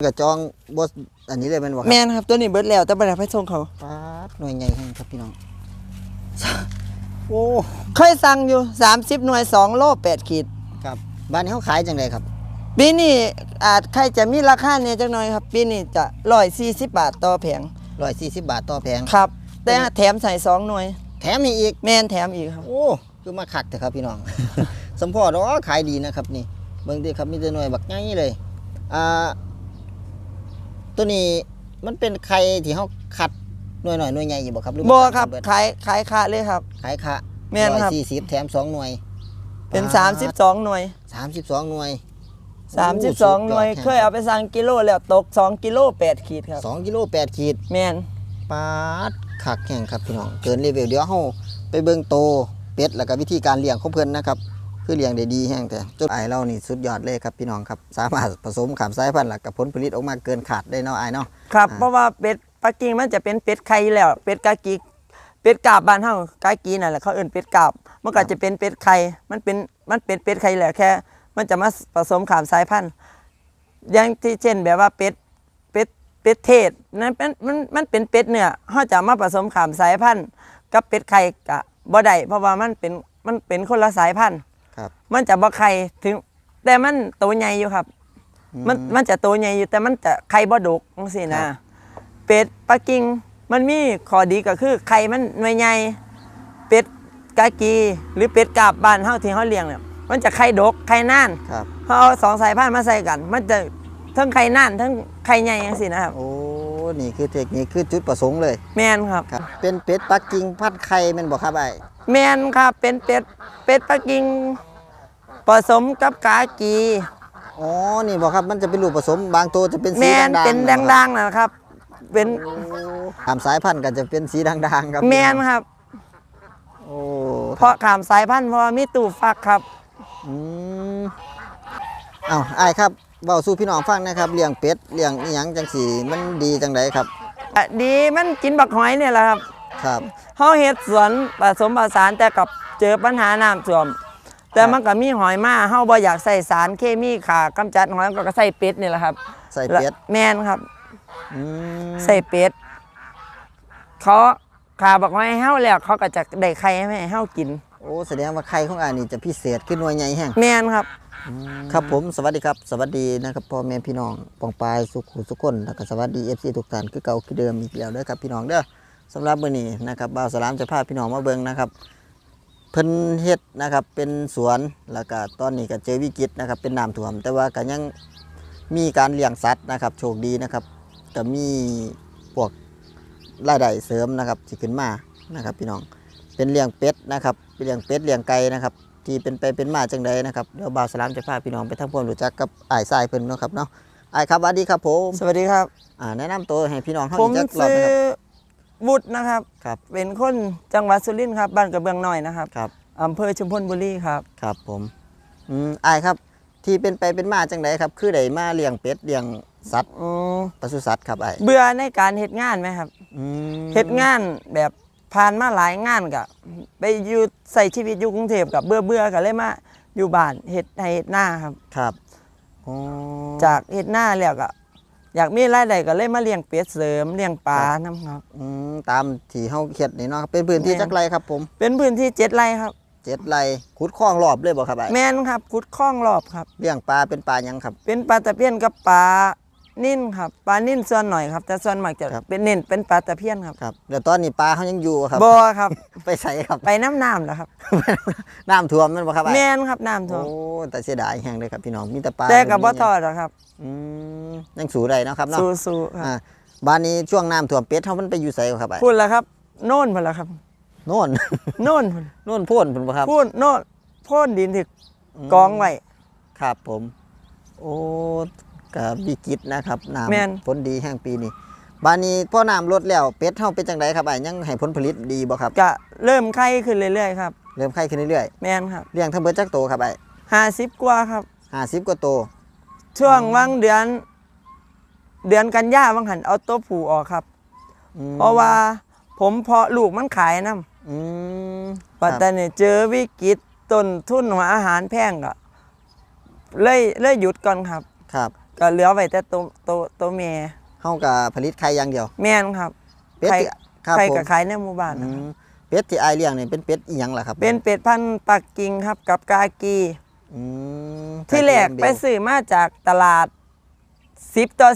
กระจองบ่อันนี้เลยแมันบ่ครัแม่นครับตัวนี้เบิดแล้วแต่บ่ได้ไปส่งเขาปาดหน่วยใหญ่แห่งครับพี่น้อง โอ้เคยสั่งอยู่ 30 หน่วย 2 โล 8 ขีด ครับบ้านนี้เขาขายจังไดครับปีนี้อาจใครจะมีราคาเนี่ยจักหน่อยครับ ปีนี้จะ140 บาทต่อแผง140บาทต่อแผงครับ แต่แถมใส่2หน่วย แถมมีอีก แม่นแถมอีกครับ โอ้คือมาคักแต่ครับพี่น้อง สมพอดอขายดีนะครับนี่เบิ่งดิครับมีแต่หน่วยบักใหญ่เลยอ่า ตัวนี้มันเป็นไข่ที่เขาคัดหน่วยหน่อยหน่วยใหญ่อยู่บ่ครับหรือบ่มันครับเดขายขายค่าเลยครับ ขายคะแม่นครับ140แถมสองหน่วย เป็นปาด32 หน่วย32หน่วย32 หน่วย เคยเอาไปสั่งกิโลแล้วตก 2 กิโล8ขีดครับ สองกิโล8ขีดแม่นปาดคักแห่งครับพี่น้องเกินเลเวลเดี๋ยวเฮาไปเบิ่งโตเป็ดแล้วก็วิธีการเลี้ยงของเพิ่นนะครับ คือเลี้ยงได้ดีแห้งแต่จนไอายเรานี่สุดยอดเลยครับพี่น้องครับสามารถผสมขามสายพันธุ์แล้วกับผลผลิตออกมาเกินขาดได้เนาะไอายเนาะครับอ่าเพราะว่าเป็ดปักกิ่งมันจะเป็นเป็ดไข่อยู่แล้ว เป็ดกากีเป็ดกาบบ้านเฮากากีนั่นแหละเขาเอิ้นเป็ดกาบมันก็จะเป็นเป็ดไข่มันเป็นมันเป็นเป็ดไข่แหละแค่ มันจะมาผสมขามสายพันธุ์อย่างที่เช่นแบบว่าเป็ดเป็ดเป็ดเทศนั่นเป็นมันมันเป็นเป็ดเนื้อเฮาจะมาผสมขามสายพันธุ์กับเป็ดไข่กะบ่ได้เพราะว่ามันเป็นมันเป็นคนละสายพันธุ์ ครับ มันจะบ่ไข่ถึง แต่มันตัวใหญ่อยู่ครับ มันมันจะตัวใหญ่อยู่แต่มันจะไข่บ่ดกจังซี่นะครับเป็ดปักกิ่งมันมีข้อดีก็คือไข่มันหน่วยใหญ่เป็ดกากีหรือเป็ดกาบบ้านเฮาที่เฮาเลี้ยงเนี่ยมันจะไข่ดกไข่น่านครับเฮาเอาสองสายพันธุ์มาใส่กัน มันจะทั้งไข่น่านทั้งไข่ใหญ่จังซี่นะครับโอ้นี่คือเทคนิคคือจุดประสงค์เลย แม่นครับครับเป็นเป็ดปักกิ่งพันธุ์ไข่แม่นบ่ครับไอ้าย แม่นครับเป็นเป็ดเป็ดปักกิ่งผสมกับกากี อ๋อ นี่บ่ครับ มันจะเป็นลูกผสม บางตัวจะเป็นสีแม่นด่างๆเป็นบ่ครับด่างๆนะครับ เป็นโอ้ขามสายพันธุ์ก็จะเป็นสีด่างๆครับแม่นครับ โอ้เพราะขามสายพันธุ์เพราะว่ามีตู้ฟักครับ อืมเอ้าอ้ายครับเว้าสู่พี่น้องฟังนะครับ เลี้ยงเป็ด เลี้ยงอีหยังจังสีมันดีจังไดครับ อะดีมันกินบักหอยเนี่ยแหละครับ ครับ เฮาเฮ็ดสวนผสมผสานแต่กับเจอปัญหาน้ำท่วม แต่มันก็มีหอยมาเฮาบ่อยากใส่สารเคมีขากำจัดหอยก็ใส่เป็ดนี่แหละครับใส่เป็ดแม่นครับอืมใส่เป็ดเขาขาบักหอยให้เฮาแล้วเขาก็จะได้ไข่ให้เฮากิน โอ้แสดงว่าไข่ของอ้ายนี่จะพิเศษขึ้นหน่วยใหญ่แฮงแม่นครับ ครับผมสวัสดีครับ สวัสดีนะครับพ่อแม่พี่น้องปองปายสุขุสุขคนแล้วก็สวัสดี FC ทุกท่านคือเก่าคือเดิมอีกแล้วเด้อครับพี่น้องเด้อ สำหรับมื้อนี้นะครับบ่าวสลามจะพาพี่น้องมาเบิ่งนะครับ เพิ่นเฮ็ดนะครับเป็นสวนแล้วก็ตอนนี้ก็เจอวิกฤตนะครับเป็นน้ำท่วม แต่ว่าก็ยังมีการเลี้ยงสัตว์นะครับ โชคดีนะครับก็มีพวกรายได้เสริมนะครับที่ขึ้นมานะครับ พี่น้องเป็นเลี้ยงเป็ดนะครับเป็นเลี้ยงเป็ดเลี้ยงไก่นะครับที่เป็นไปเป็นมาจังใดนะครับเดี๋ยวบ่าวสลามจะพาพี่น้องไปทำความรู้จักกับอ้ายทรายเพิ่นเนาะครับเนาะอ้ายครับสวัสดีครับผมสวัสดีครับอ่าแนะนำตัวให้พี่น้องเฮาผมอีกจักรอบซื้อนะครับ บุตรนะครับ ครับ เป็นคนจังหวัดสุรินทร์ครับบ้านกระเบื้องน้อยนะครับครับ อำเภอชุมพลบุรีครับ ครับผมอืมอ้ายครับ ที่เป็นไปเป็นมาจังใดครับ คือได้มาเลี้ยงเป็ดเลี้ยงสัตว์อืมปศุสัตว์ครับอ้ายเบื่อในการเฮ็ดงานไหมครับอืมเฮ็ดงานแบบผ่านมาหลายงานกับไปอยู่ใส่ชีวิตอยู่กรุงเทพกับเบื่อเบื่อๆก็เลยมาอยู่บ้านเฮ็ดให้เฮ็ดหน้าครับ ครับอ๋อจากเฮ็ดหน้าแล้วก็ อยากมีรายได้ก็เลยมาเลี้ยงเป็ดเสริมเลี้ยงปลานํครับอืมตามที่เฮาเฮ็ดนี่เนาะครับเป็นพื้นที่แม่นจักไรครับผม เป็นพื้นที่เจ็ดไร่ครับเจ็ดไรขุดคลองรอบเลยบ่ครับอ้ายแม่นครับขุดคลองรอบครับเลี้ยงปลาเป็นปลาหยังครับ เป็นปลาตะเพียนกับปลา นิ่นครับปลานิ่นส่วนหน่อยครับ แต่ส่วนมากจะครับ เป็นเน้นเป็นปลาตะเพียนครับครับเดี๋ยวตอนนี้ปลาเขายังอยู่ครับบ่ครับ ไปใส่ครับไปน้ำน้ำแล้วครับน้ำท่วมแมันบ่ครับอ้ายแม่นครับน้ำท่วมโอ้แต่เสียดายแห้งเลยครับพี่น้องมีแต่ปลาแต่กับบ่มีทอดหรอกครับ อืมยังสูได้เนาะครับเนาะสู้ๆครับอ่าบ้านนี้ช่วงน้ำท่วมเป็ดเขามันไปอยู่ไสครับไอ้พูดแล้วครับ โน่นพุ่นแล้วครับ โน่น โน่นพุ่นโน่นโพ่นพุ่นบ่ครับพูดโน่นโพ่นดินถึกกองไว้ครับผม โอ้ กับวิกฤตนะครับแม่นน้ำฝนดีแห่งปีนี้บ้านนี้พอน้ำลดแล้วเป็ดเฮาเป็นจังไดครับไอ้ยังให้ผลผลิตดีบ่ครับ ก็เริ่มไข่ขึ้นเรื่อยๆครับ เริ่มไข่ขึ้นเรื่อยแม่นครับๆเลี้ยงทั้งเบิดจักโตครับไอ้ห้าสิบกว่าครับห้าสิบกว่าโตช่วงวังเดือน เดือนกันยาวังหันเอาตัวผูออกครับ อืมเพราะว่าผมเพาะลูกมันขายน้ำอืมปัตครับตานีเจอวิกฤตต้นทุนหัวอาหารแพงก็เลยเลยหยุดก่อนครับ ครับ ก็เหลือไว้แต่ตัวตัวตัวแม่เฮาก็ผลิตไข่อย่างเดียว แม่นครับเป็ดไข่ที่ครับไข่ผมกับไข่ในหมู่บ้านอืนะครับมเป็ดที่อายเลี้ยงนี่เป็นเป็ดอีหยังล่ะครับเป็นเป็ดพันธุ์ปักกิ่งครับกับกากี อืมที่แรกเบลไปซื้อมาจากตลาด10ต่อ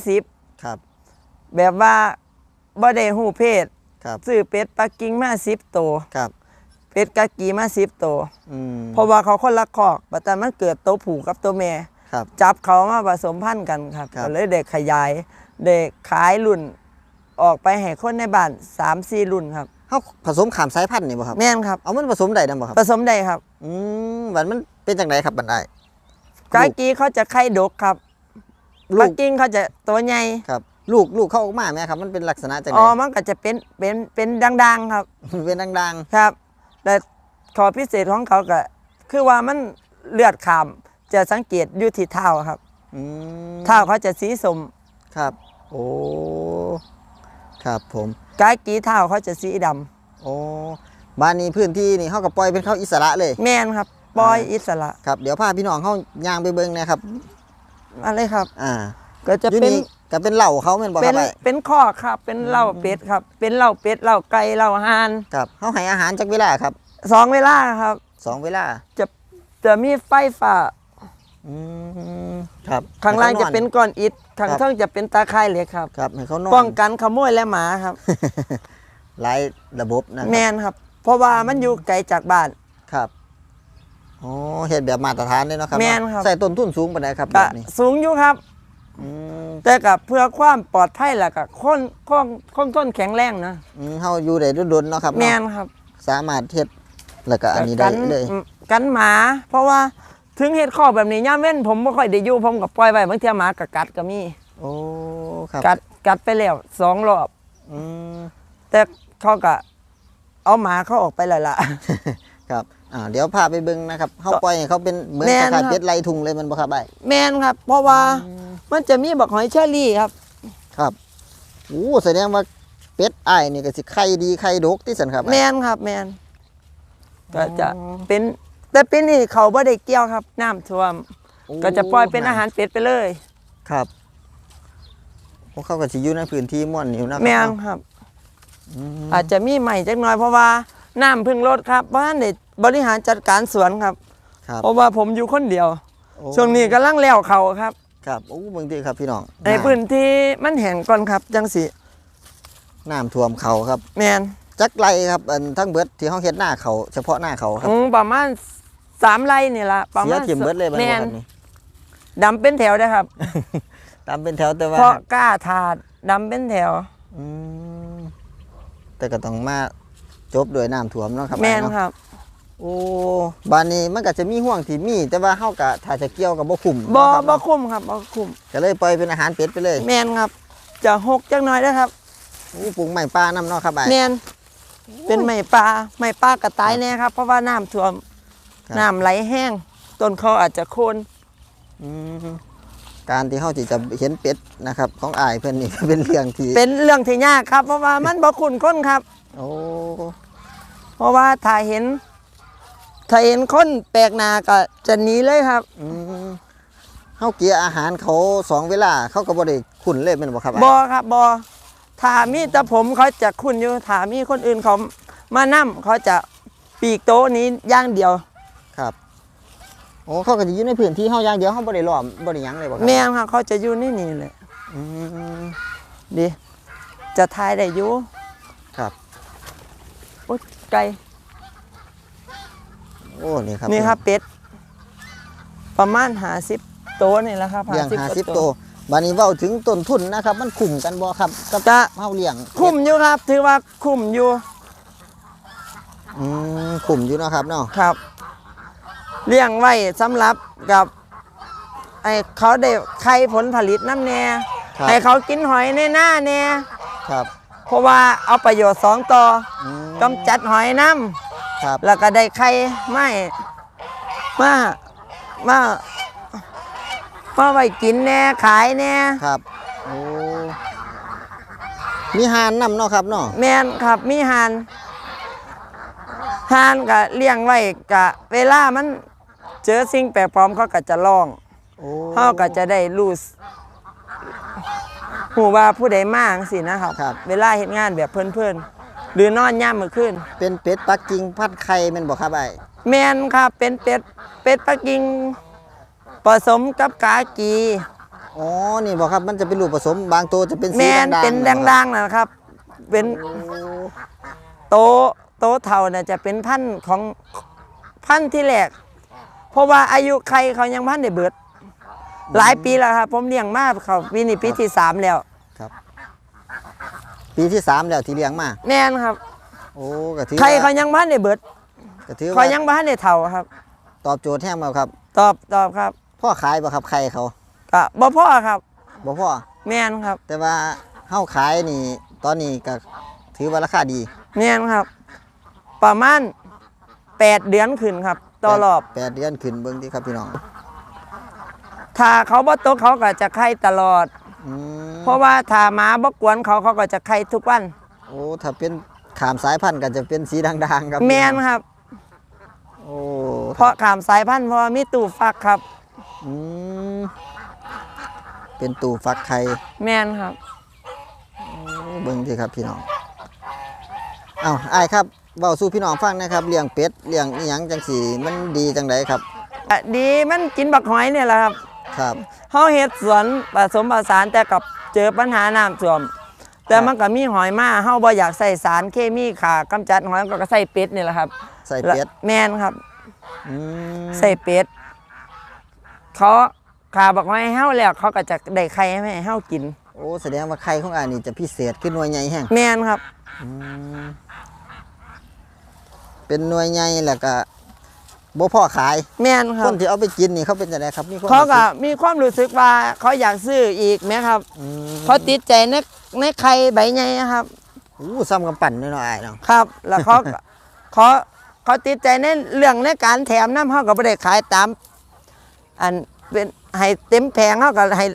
ครับ10แบบว่าบ่ได้หูเพศครับซื้อเป็ดปักกิ่งมา10ตัวครับ เป็ดกากีมา10ตัวอืมเพราะว่าเขาคนละคอกบัดนั้นมันเกิดตัวผู้กับตัวแม่ ครับจับเขามาผสมพันธุ์กันครับครับ ก็เลยเด็กขยาย เด็กขายรุ่น ออกไปให้คนในบ้าน3 4รุ่นครับ เฮาผสมขามสายพันธุ์นี่บ่ครับ แม่นครับ เอามันผสมได้นํบ่ครับ ผสมได้ครับ อืมบัดมันเป็นจังไดครับบัดอ้ายกากีเขาจะไข่ดกครับลูปักกกิ่งเขาจะตัวใหญ่ครับ ลูกลูกเข้าออกมาไหมครับ มันเป็นลักษณะจังไดอ๋อมันก็จะเป็นเป็นเป็นดังๆครับมันเป็นดังครับ แต่ขอพิเศษของเขาก็คือว่ามันเลือดขาม จะสังเกตอยู่ที่เท้าครับๆอืมเท้าเขาจะสีสมครับ โอ้ครับผมกากีเท้าเขาจะสีดำโอ้บ้านนี้พื้นที่นี่เขาก็ปล่อยเป็นเขาอิสระเลย แม่นครับปล่อยอ่าอิสระครับเดี๋ยวพาพี่น้องเขาย่างไปเบิ่งนะครับ อะไรครับ อ่าก็จะอยู่เป็น นี่ก็เป็นเหล่าเขาเป็นบ่คเป็รันบไอ้เป็นข้อครับ เป็นเหล้าเป็ดครับ เป็นเหล้าเป็ดเหล้าไก่เหล้าห่านครับเขาให้อาหารจักเวลาครับสองเวลาครับ สองเวลาจะจะมีไฟฟ้า อืมครับข้างล่างให้จะขอเป็นก้อนอิฐข้างครับเท่งจะเป็นตาข่ายเหล็กครับ ครับให้เขานอนป้องกันขโมยและหมาครับหลายระบบนะคแมรับนครับ เพราะว่ามันอยู่ไกลจากบ้านครับอ๋อเฮ็ดแบบมาตรฐานเลยเนาะครับแม่นครับใส่ต้นทุนสูงปานใดครับแบก็บนี้สูงอยู่ครับอืมแต่กับเพื่อความปลอดภัยและกับคนคงคงต้นแข็งแรงนะอืมเฮาอยู่ได้ดนๆเนาะครับแมเนาะนครับ สามารถเฮ็ดแล้วก็อันนี้ได้กัเลย กันหมา เพราะว่า ถึงเฮ็ดข้อแบบนี้ย่ามเว้นผมบ่ค่อยได้อยู่ผมก็ปล่อยไว้บางเทีหมาก็กัดก็มีโอ้ครับกัดกัดไปแล้วสองรอบอืมแต่เขาก็เอาหมาเขาออกไปแล้วล่ะ ครับอ่าเดี๋ยวพาไปเบิ่งนะครับเฮาปล่อยให้เขาเป็นเหมือนแม่คล้ายนครับๆเป็ดไล่ทุ่งเลยมันบ่ครับไอ้แมนครับ เพราะว่ามันจะมีบักหอยเชอรี่ครับ ครับโอ้แสดงว่าเป็ดอ้ายนี่ก็สิไข่ดีไข่ดกที่สันครับแมอ้าย นครับแมนก็จะเป็น แต่ปีนี้เขาบ่ได้เกี่ยวครับน้ำท่วมโอ้ก็จะปล่อยเป็นอาหารเป็ดไปเลย ครับพวกเขาก็สิอยู่ในพื้นที่ม่วนอยู่นะแมนเนาะครับ อืมอาจจะมีใหม่จักหน่อยเพราะว่าน้ำเพึ่งลดครับเพราะฉะนั้นได้บริหารจัดการสวนครับ ครับเพราะว่าผมอยู่คนเดียว โอ้ช่วงนี้กำลังแล้วเขาครับครับโอ้เบิ่งติครับพี่น้องในพื้นที่มันแห้งก่อนครับจังสิน้ำท่วมเขาครับ แมนจักไรครับอันทั้งเบิดที่เฮาเฮ็ดหน้าเขาเฉพาะหน้าเขาครับ อืมประมาณ สามไร่นี่ละประเสียมาณถิ่มเบิดเลยมันแมบ่นครับนี่ดำเป็นแถวนะครับ ตามเป็นแถวแต่ว่าเพราะกล้าถาดดำเป็นแถว อืมแต่ก็ต้องมาจบด้วยน้ำท่วมเนาะครับแมนเนาะครับ โอ้บ้านนี้มันก็จะมีห่วงที่มี แต่ว่าเฮาก็ถ้าจะเกี่ยวกับบ่คุ้มบ่เนาะครับบ่เนาะคุ้มครับบ่คุ้มก็เลยปล่อยเป็นอาหารเป็ดไปเลยแมนครับ จะหกจักหน่อยนะครับโอ้ปลูกไม้ป่านํเนาะครับอ้าย แมนเป็นไม้ปลาไม้ปลากระตายแน่ครับ เพราะว่าน้ำท่วม ครับ น้ำไหลแห้ง ต้นเขาอาจจะโคนอืมการที่เฮาสิจะเห็นเป็ดนะครับ ของอ้ายเพิ่นนี่เป็นเรื่องที่เป็นเรื่องที่ยากครับ เพราะว่ามันบ่คุ้นคนครับ โอ้เพราะว่าถ้าเห็น ถ้าเห็นคนแปลกหน้าก็จะหนีเลยครับ อืมเฮาเกลียอาหารเขาสองเวลา เขาก็บ่ได้คุ้นเลยแม่นบ่ครับอ้ายบอครับบอถ้ามีแต่ผมเขาจะคุ้นอยู่ถ้ามีคนอื่นเขามานั่มเขาจะปีกโต๊ะนี้อย่างเดียวครับโอ้เขาก็จะอยู่ในพื้นที่เฮาอย่างเดียวเฮาบ่ได้ล้อมบ่ได้หยังเลยบ่ครัแม่งครับเขาจะอยู่ในี่นี่เลยอืมดีจะทายได้อยู่ครับ โอ๊ยไก่โอ้นี่ครับนี่ครับเป็ด ประมาณหาสิบโต๊ะนี่แหละครับเลี้ยง50 50ตัวบัดนี้เว้าถึงต้นทุนนะครับ มันคุ้มกันบ่ครับกับจะเฮาเลี้ยงคุ้มอยู่ครับ ถือว่าคุ้มอยู่อืมคุ้มอยู่เนาะครับเนาะครับ เลี้ยงไว้สำหรับกับไอ้เขาได้ไข่ผลผลิตน้ำแน่ครับ ให้เขากินหอยในหน้าแน่ครับเพราะว่าเอาประโยชน์สองต่ออืมกำจัดหอยน้ครับำแล้วก็ได้ไข่ไม่มามามาไว้กินแน่ขายแน่ครับโอ้มีหานนํเนาะครับเนาะแม่นครับมีหานหานก็เลี้ยงไว้กะเวลามัน เจอสิ่งแปลกปลอมเขาก็จะร้องโอ้เขาก็จะได้รู้หูว่าผู้ใดมาจังซี่นะครับครับ เวลาเฮ็ดงานแบบเพิ่นๆหรือนอนยามมื้อคืนเป็นเป็ดปักกิ่งพันไข่แม่นบ่ครับไอ้แม่นครับเป็นเป็ดเป็ดปักกิ่งผสมกับกากีอ๋อนี่บ่ครับมันจะเป็นรูปผสมบางตัวจะเป็นสีแม่นด่างๆเป็นบ่ครับดังๆนะครับ เป็นโอ้โตโตเท่าน่ะจะเป็นพันธุ์ของพันธุ์ที่แรก เพราะว่าอายุไข่เขายังพันได้เบิด หลายปีแล้วครับผมเลี้ยงมาเขาปีนี้ปีที่สามแล้ว ครับ ปีที่สามแล้วที่เลี้ยงมาแม่นครับ โอ้ก็ถือไข่ว่าเขายังพันได้เบิดก็ถือเขาว่ายังพันได้เท่าครับ ตอบโจทย์แห้งมาครับ ตอบตอบครับ พ่อขายบ่ครับไข่เขาก็บ่พ่อครับบ่พ่อแม่นครับ แต่ว่าเฮาขายนี่ ตอนนี้ก็ถือว่าราคาดีแม่นครับ ประมาณแปดเดือนขึ้นครับ ต่อรอบ แปดเดือนขึ้นเบิ่งที่ครับพี่น้องถ้าเขาบ่ตกเขาก็จะไข่ตลอด อืมเพราะว่าถ้าหมาบ่กวนเขาเขาก็จะไข่ทุกวัน โอ้ถ้าเป็นขามสายพันธุ์ก็จะเป็นสีด่างๆครับแม่นพี่องครับ โอ้เพราะขามสายพันธุ์เพราะว่ามีตู้ฟักครับ อืมเป็นตู่ฟักไข่แม่นครับ เบิ่งสิครับพี่น้องเอ้าอ้ายครับ เว้าสู่พี่น้องฟังนะครับเลี้ยงเป็ดเลี้ยงอีหยังจังสีมันดีจังไดครับ อะดีมันกินบักหอยเนี่ยแหละครับครับเฮาเฮ็ดสวนผสมผสานแต่กับเจอปัญหาน้ำท่วม แต่มันก็มีหอยมาเฮาบ่อยากใส่สารเคมีขากำจัดหอยก็ใส่เป็ดนี่แหละครับใส่เป็ดแม่นครับ อืมใส่เป็ดเขาขาบักหอยให้เฮาแล้วเขาก็จะได้ไข่ให้เฮากิน โอ้แสดงว่าไข่ของอ้ายนี่จะพิเศษขึ้นหน่วยใหญ่แฮงแม่นครับ อืม เป็นหน่วยใหญ่แล้วก็บ่พอขาย แม่นครัคบนที่เอาไปกินนี่เขาเป็นจังไดครับมีความเขาก็รู้สึมีความรู้สึกว่าเขาอยากซื้ออีกไหมครับอืมเขาติดใจในในไข่ใบใหญ่ครับ อู้ซ้ำกำปั่นน้อยๆอ้ายเนาะครับ แล้วเขา เขาเขาติดใจในเรื่องในการแถมน้ำเขาก็ไม่ได้ขายตาม อันเป็นให้เต็มแผงเขาก็ให้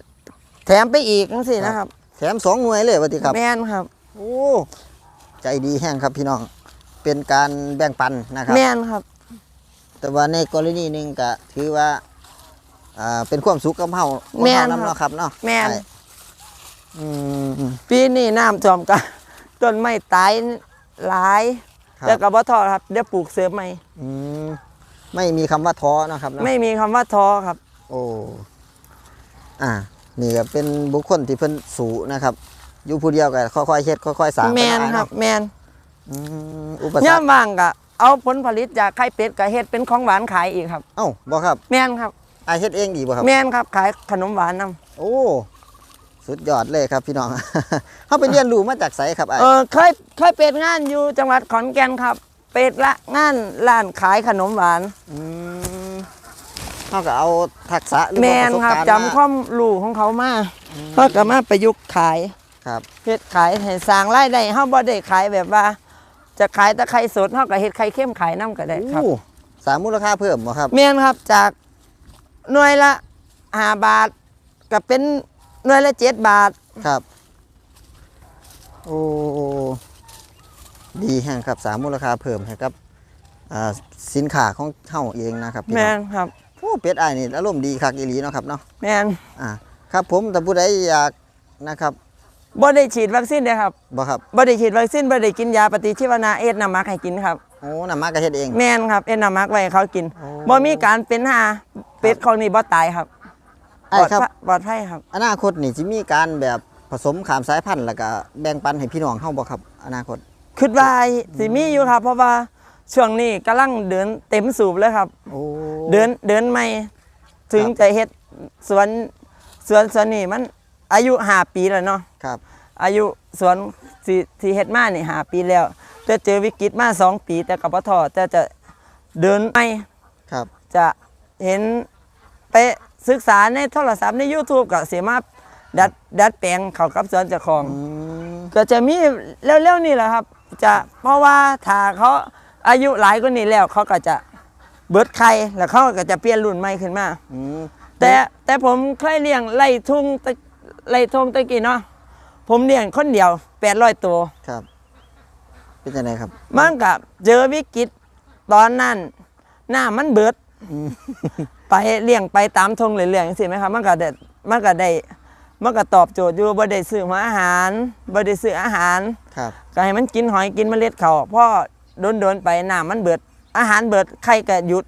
แถมไปอีกจังซี่นะครับ แถมสองหน่วยเลยว่าติครับ แม่นครับ โอ้ ใจดีแห้งครับพี่น้อง เป็นการแบ่งปันนะครับ แม่นครับ แต่ว่าในกรณีหนึ่งก็ถือว่าอ่าเป็นความสุขกับเฮาของแม่นเฮานำครับเนาะครับเนาะแม่นใช่อืมปีนี้น้ำท่วมกันต้นไม้ตายหลายครับแล้วก็บ่ท้อครับเดี๋ยวปลูกเสริมใหม่อืมไม่มีคำว่าท้อเนาะครับเนาะ ไม่มีคำว่าท้อครับ โอ้ อ่า นี่ก็เป็นบุคคลที่เพิ่นสูนะครับ อยู่ผู้เดียวก็ค่อยๆเฮ็ดค่อยๆสร้างแมนไปครับเาะแมน อืมอุปสรย่ารคว่างก็เอาผลผลิตจากไข่เป็ดกับเฮ็ดเป็นของหวานขายอีกครับ เอ้าบ่ครับแมนครับ อายเฮ็ดเองดีบ่ครับ แมนครับขายขนมหวานนํโอ้ สุดยอดเลยครับพี่น้องเฮาไปเรียนรู้มาจากไสครับอ้ายเออเคยเคยเป็ดงานอยู่จังหวัดขอนแก่นครับ เป็ดละงานร้านขายขนมหวานอืมเฮาก็เอาทักษะหรือแมว่านประสบครับการณ์จำความรู้ของเขามาเขาก็มาประยุกต์ขายครับ เฮ็ดขายให้สร้างรายได้เฮาบ่ได้ขายแบบว่า จะขายแต่ไข่สดเฮาก็เฮ็ดไข่เค็มขายนํก็ได้ครับ โอ้สามมูลค่าเพิ่มบ่ครับแม่นครับจากหน่วยละ5บาทก็เป็นหน่วยละ7บาท ครับ โอ้ดีแฮงครับสามมูลค่าเพิ่มให้กับอ่าสินค้าของเฮาเองนะครับพี่แม่น้องนครับโอ้เป็ดอ้ายนี่อารมณ์ดีคักอีหลีเนาะครับเนาะ แม่นอ่าครับผมแต่ผู้ใดอยากนะครับ บ่ได้ฉีดวัคซีนเด้อครับบ่ครับบ่ได้ฉีดวัคซีนบ่ได้กินยาปฏิชีวนะเอ็ดน้ำมักให้กินครับโอ้นำมาก็เฮ็ดเองแม่นครับเอ็ดน้ำมักไว้ให้เขากินโอ้บ่มีการเป็นหาเป็ดของนี่บ่ตายครับไอ้ครับปลอดภัยปลอดภัยครับ อนาคตนี่สิมีการแบบผสมขามสายพันธุ์แล้วก็แบ่งปันให้พี่น้องเฮาบ่ครับ อนาคตคิดว่าสิมีอยู่ครับ เพราะว่าช่วงนี้กำลังเดินเต็มสูบเลยครับโอ้เดินเดินใหม่ถึงครับจะเฮ็ดสวนสวนสวนนี่มัน อายุ5ปีแล้วเนาะครับ อายุสวนที่ที่เฮ็ดมานี่5ปีแล้วแต่เจอวิกฤตมาสองปี แต่ก็บ่ท้อแต่จะเดินใหม่ครับ จะเห็นไปศึกษาในโทรศัพท์ใน YouTube ก็เสียมาดัดดัดแปลงเข้ากับสวนเจ้าของอืมก็จะมีเร็วๆนี่แหละครับ จะเพราะว่าถ้าเขาอายุหลายกว่านี้แล้วเขาก็จะเบิดไข่แล้วเขาก็จะเปลี่ยนรุ่นใหม่ขึ้นมาอืมแต่แต่ผมเคยเลี้ยงไล่ทุ่งตะ ไล่ทุ่งตะกี้เนาะผมเลี้ยงคนเดียว800ตัว ครับ เป็นจังไดครับ มันก็เจอวิกฤตตอนนั้น หน้ามันเบิดอืมไปเลี้ยงไปตามทงเรื่อยๆจังซี่ไหมครับ มันก็ได้มันก็ได้มันก็ตอบโจทย์อยู่บ่ได้ซื้อหัวอาหารบ่ได้ซื้ออาหาร ครับ ก็ให้มันกินหอยกินเมล็ดเขาวเพราะโดนๆไปน้ำมันเบิด อาหารเบิดไข่ก็หยุด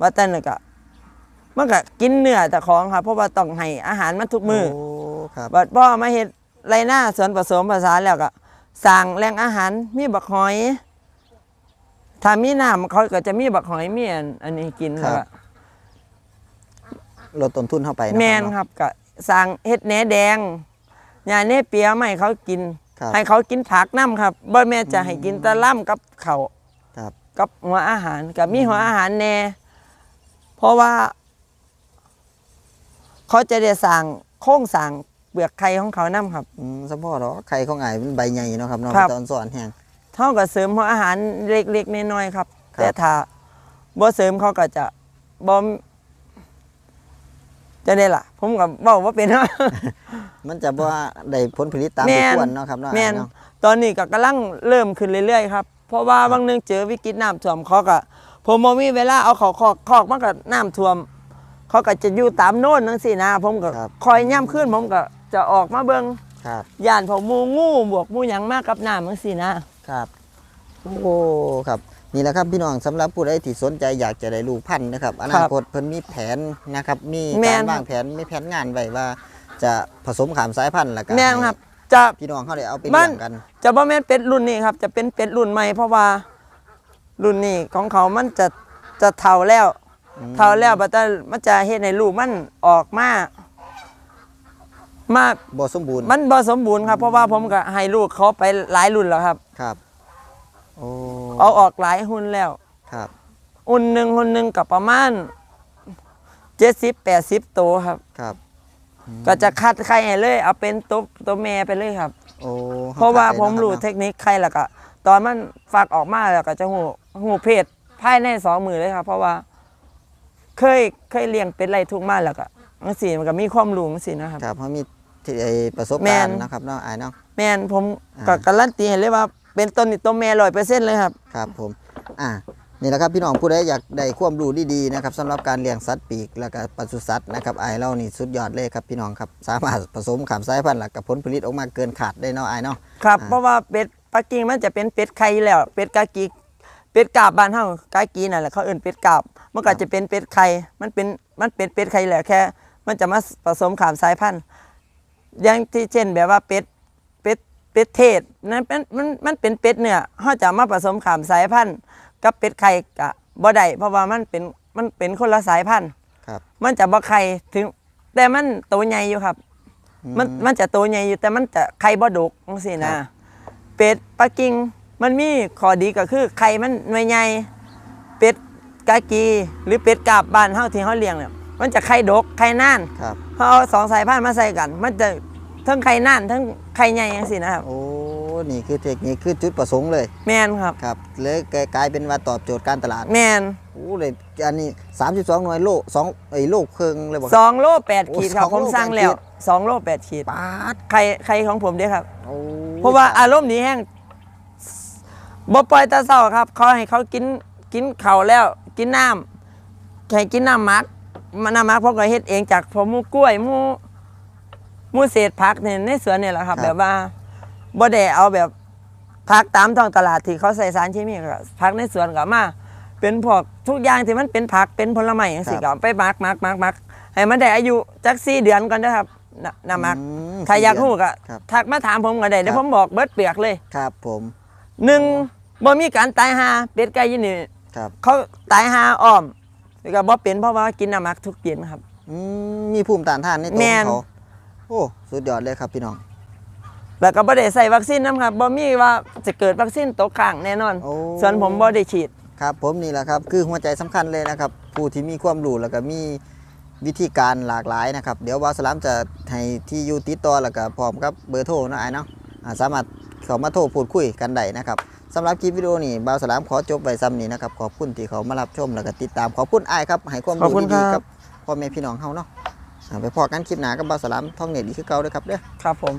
ว่าแต่นั่นก็มันก็กินเนื้อแต่ของครับเพราะว่าต้องให้อาหารมันทุกมือ โอ้ ครับบัดพ่อมาเฮ็ดไรหน้าสวนผสมผสานแล้วก็สั่งแหล่งอาหารมีบักหอยถ้ามีน้ำเขาก็จะมีบักหอยมีอันอันนี้กินแล้วก็ลดต้นทุนเข้าไปเาะแมนครับก็สั่งเฮ็ดแหนแดงยาเนเปียไม่เขากิน ครับให้เขากินผักน้ำครับบ่แม่นจะให้กินแตะล่ำกับเขาว ครับ กับหัวอาหารกับมีหัวอาหารแน่ เพราะว่า เขาจะได้สั่งโค้งสั่ง เปลือกไข่ของเขานํครับอืมสมพอเนาะไข่ของไอ้มันใบใหญ่เนาะครับเนาะครับ ตอนสอนแห้ง เท่ากับเสริมหัวอาหารเล็กๆน้อยๆครับ ครับ แต่ถ้าบ่เสริมเขาก็จะบ่มจะได้ล่ะ ผมก็เว้าว่าเป็นมันจะบ่ได้ผลผลิตตามแม่ที่น ควรเนาะครับเนาะแม่นอ้ายเนาะ ตอนนี้ก็กำลังเริ่มขึ้นเรื่อยๆครับ เพราะว่าบางเนึงเจอวิกฤตน้ำท่วมเขาก็ผมบ่มีเวลาเอาเขาคอกคอกมันก็น้ำท่วม เขาก็จะอยู่ตามโน่นจังซี่นะ ผมก็ครับ คอยย่ํขึ้นผมก็ จะออกมาเบิ่งครับย่านเผาหมูงูบวกหมูหยังมากกับน้ำจังซี่นะครับ โอ้ครับ นี่แหละครับพี่น้องสำหรับผู้ใดที่สนใจอยากจะได้ลูกพันธุ์นะครับอนาคตเพิ่นมีแผนนะครับ มีแม่การน วางแผนมีแผนงานไว้ว่า จะผสมขามสายพันธุ์แล้วก็แม่นให้ครับจะ พี่น้องเขาได้เอาไปมัเลี้นยงกัน จะบ่แม่นเป็ดรุ่นนี้ครับ จะเป็นเป็ดรุ่นใหม่เพราะว่ารุ่นนี้ของเขามันจะจะเท่าแล้วอืมเท่าแล้วบัดแต่มันจะเฮ็ดให้ลูกมันออกมา มาบ่สมบูรณ์มันบ่สมบูรณ์ครับเพราะว่าผมก็ให้ลูกเขาไปหลายรุ่นแล้วครับ ครับโอ้เอาออกหลายหุ่นแล้วครับหุ่นหนึ่งหุ่นหนึ่งกับประมาณ70 80ตัวครับ ครับ ก็จะคัดไข่ให้เลย เอาเป็นตัวตัวแม่ไปเลยครับ โอ้เพราะว่าข้ใจผมรู้นะคเทบคนิคไข่แล้วก็ตอนมันฟักออกมาแล้วก็จะหูหูเพศภายในสองมือเลยครับ เพราะว่า เคยเคยเลี้ยงเป็ดไรทุกมาแล้วก็มันสิมันก็มีความรู้มันสินะครับ ครับเพราะมี ที่ไอ้ประสบแม่การนณ์นะครับเนาะไอ้ายเนาะ แม่นผมอ่า ก็การันตีเห็นเลยว่า เป็นต้นนี่ตัวแม่ร้อยเปอร์เซ็นต์เลยครับ ครับผมอ่านี่แหละครับพี่น้องผู้ใดอยากได้ความรู้ดีๆนะครับสำหรับการเลี้ยงสัตว์ปีกแล้วก็ปศุสัตว์นะครับไอ้ายเรานี่สุดยอดเลยครับพี่น้องครับสามารถผสมขามสายพันธุ์แล้วกับผลผลิตออกมาเกินขาดได้เนาะไอ้ายเนาะ ครับ อ่า เพราะว่าเป็ดปักกิ่งมันจะเป็นเป็ดไข่อยู่แล้ว เป็ดกากีเป็ดกาบบ้านเฮากากีนั่นแหละเขาเอิ้นเป็ดกาบมันก็จะเป็นเป็ดไข่มันเป็นมันเป็นเป็ดไข่แหละแค่ มันจะมาผสมขามสายพันธุ์ อย่างที่เช่นแบบว่าเป็ดเป็ดเป็ดเทศนั้นเป็นมันมันเป็นเป็ดเนื้อเฮาจะมาผสมขามสายพันธุ์ กับเป็ดไข่กะบ่ได้เพราะว่ามันเป็นมันเป็นคนละสายพันธุ์ครับ มันจะบ่ไข่ถึง แต่มันโตวใหญ่อยู่ครับ มันมันจะโตวใหญ่อยู่แต่มันจะไข่บ่ดกจังซี่นะครับเป็ดปักกิ่งมันมีข้อดีก็คือไข่มันหน่วยใหญ่เป็ดกากี หรือเป็ดกาบบ้านเฮาที่เฮาเลี้ยงเนี่ยมันจะไข่ดกไข่นานครับ เขาเอาสองสายพันธุ์มาใส่กัน มันจะทั้งไข่นานทั้งไข่ใหญ่จังซี่นะครับ โอ้ นี่คือเทคนิคคือจุดประสงค์เลย แม่นครับ ครับเลยกลายเป็นว่าตอบโจทย์การตลาด แม่นโอ้เลยอันนี้ 32 หน่วยโลสองไอ้โลเครื่องเลยบอกสองโลแปดขีดครับโอ้ผมสองโลสั่งแปดแล้วขีดสองโลแปดขีดปาดไข่ไข่ของผมเด้ครับโอ้เพราะว่าอารมณ์ดีแห้งบ่ปล่อยแตาเศร้าครับเขาให้เขากินกินเขาวแล้ว กินน้ำให้กินน้ำหมัก มันน้ำหมักผมก็เฮ็ดเองจากผมหมูกล้วยหมูหมูเศษผักเนี่ยในสวนเนี่ยแหละครับ แบบว่าบ่ได้เอาแบบผักตามท้องตลาดที่เขาใส่สารเคมีก็ผักในสวนก็มาเป็นพวกทุกอย่างที่มันเป็นผักเป็นผลไม้อย่างสิก็ไปหมักหมักหมักหมักให้มันได้อายุจักสี่เดือนก่อนนะครับน้ำน้ำหมักอืมถ้าอยากรู้ก็ครับทักมาถามผมก็ได้เดี๋ยวครัผบมบอกเบิดเปลือกเลยครับ ผมหนึ่งบ่มีการตายหาเป็ดไก่อยี่นี่ครับเขาตายหาอ้อม แล้วก็บ่เป็นเพราะว่ากินน้ำหมักทุกเย็นครับ อืมมีภูมิต้านทานในตัวแม่ขอน งเขาโอ้สุดยอดเลยครับพี่น้อง แล้วก็บ่ได้ใส่วัคซีนน้ำครับบ่มีว่าจะเกิดวัคซีนตกค้างแน่นอน โอ้ ส่วนผมบ่ได้ฉีด ครับผมนี่แหละครับคือหัวใจสำคัญเลยนะครับ ผู้ที่มีความรู้แล้วก็มีวิธีการหลากหลายนะครับ เดี๋ยววาสลามจะให้ที่อยู่ติดต่อแล้วก็พร้อมกับเบอร์โทรนะไอ้ายเนาะอ่าสามารถเข้ามาโทรพูดคุยกันได้นะครับ สำหรับคลิปวิดีโอนี้บาวสลามขอจบไว้ซ้ำนี้นะครับขอบคุณที่เขามารับชมแล้วก็ติดตามขอบคุณไอ้ายครับให้ความขอบรู้คุณดีคๆรักับ บพ่อแม่พี่น้องเฮาเนาะอ่าไปพอกันคลิปหน้ากับบาวสลามท่องเน็ตดีคือเก่าเลยครับเด้อ ครับผม